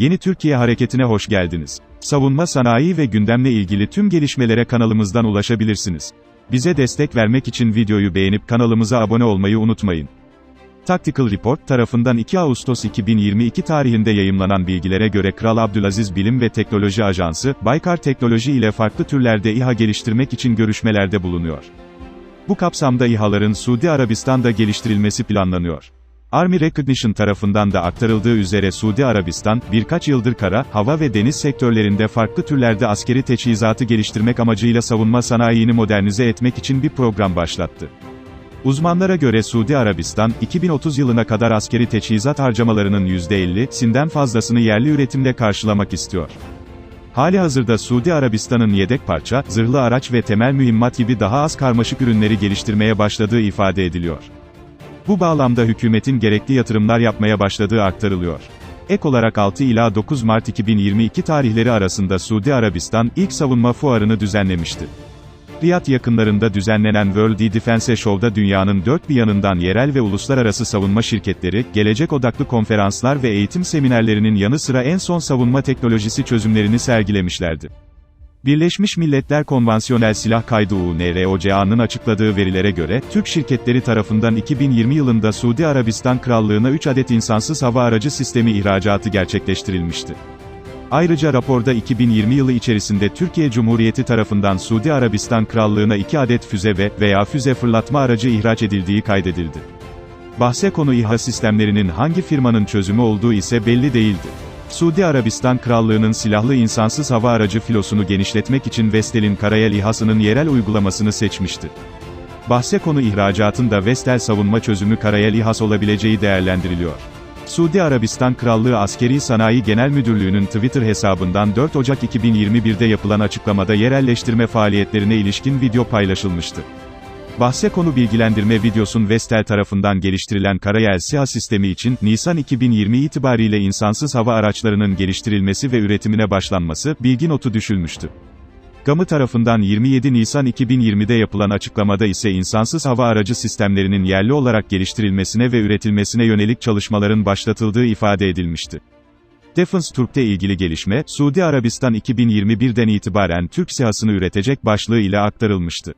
Yeni Türkiye Hareketi'ne hoş geldiniz. Savunma sanayi ve gündemle ilgili tüm gelişmelere kanalımızdan ulaşabilirsiniz. Bize destek vermek için videoyu beğenip kanalımıza abone olmayı unutmayın. Tactical Report tarafından 2 Ağustos 2022 tarihinde yayımlanan bilgilere göre Kral Abdülaziz Bilim ve Teknoloji Ajansı, Baykar Teknoloji ile farklı türlerde İHA geliştirmek için görüşmelerde bulunuyor. Bu kapsamda İHA'ların Suudi Arabistan'da geliştirilmesi planlanıyor. Army Recognition tarafından da aktarıldığı üzere Suudi Arabistan, birkaç yıldır kara, hava ve deniz sektörlerinde farklı türlerde askeri teçhizatı geliştirmek amacıyla savunma sanayini modernize etmek için bir program başlattı. Uzmanlara göre Suudi Arabistan, 2030 yılına kadar askeri teçhizat harcamalarının %50'sinden fazlasını yerli üretimle karşılamak istiyor. Hali hazırda Suudi Arabistan'ın yedek parça, zırhlı araç ve temel mühimmat gibi daha az karmaşık ürünleri geliştirmeye başladığı ifade ediliyor. Bu bağlamda hükümetin gerekli yatırımlar yapmaya başladığı aktarılıyor. Ek olarak 6 ila 9 Mart 2022 tarihleri arasında Suudi Arabistan, ilk savunma fuarını düzenlemişti. Riyad yakınlarında düzenlenen World Defense Show'da dünyanın dört bir yanından yerel ve uluslararası savunma şirketleri, gelecek odaklı konferanslar ve eğitim seminerlerinin yanı sıra en son savunma teknolojisi çözümlerini sergilemişlerdi. Birleşmiş Milletler Konvansiyonel Silah Kaydı UNROCA'nın açıkladığı verilere göre, Türk şirketleri tarafından 2020 yılında Suudi Arabistan Krallığı'na 3 adet insansız hava aracı sistemi ihracatı gerçekleştirilmişti. Ayrıca raporda 2020 yılı içerisinde Türkiye Cumhuriyeti tarafından Suudi Arabistan Krallığı'na 2 adet füze ve veya füze fırlatma aracı ihraç edildiği kaydedildi. Bahse konu İHA sistemlerinin hangi firmanın çözümü olduğu ise belli değildi. Suudi Arabistan Krallığı'nın silahlı insansız hava aracı filosunu genişletmek için Vestel'in Karayel İHA'sının yerel uygulamasını seçmişti. Bahse konu ihracatın da Vestel savunma çözümü Karayel İHAS olabileceği değerlendiriliyor. Suudi Arabistan Krallığı Askeri Sanayi Genel Müdürlüğü'nün Twitter hesabından 4 Ocak 2021'de yapılan açıklamada yerelleştirme faaliyetlerine ilişkin video paylaşılmıştı. Bahse konu bilgilendirme videosun Vestel tarafından geliştirilen Karayel SİHA sistemi için, Nisan 2020 itibariyle insansız hava araçlarının geliştirilmesi ve üretimine başlanması, bilgi notu düşülmüştü. GAMı tarafından 27 Nisan 2020'de yapılan açıklamada ise insansız hava aracı sistemlerinin yerli olarak geliştirilmesine ve üretilmesine yönelik çalışmaların başlatıldığı ifade edilmişti. Defense Türk'te ilgili gelişme, Suudi Arabistan 2021'den itibaren Türk SİHA'sını üretecek başlığı ile aktarılmıştı.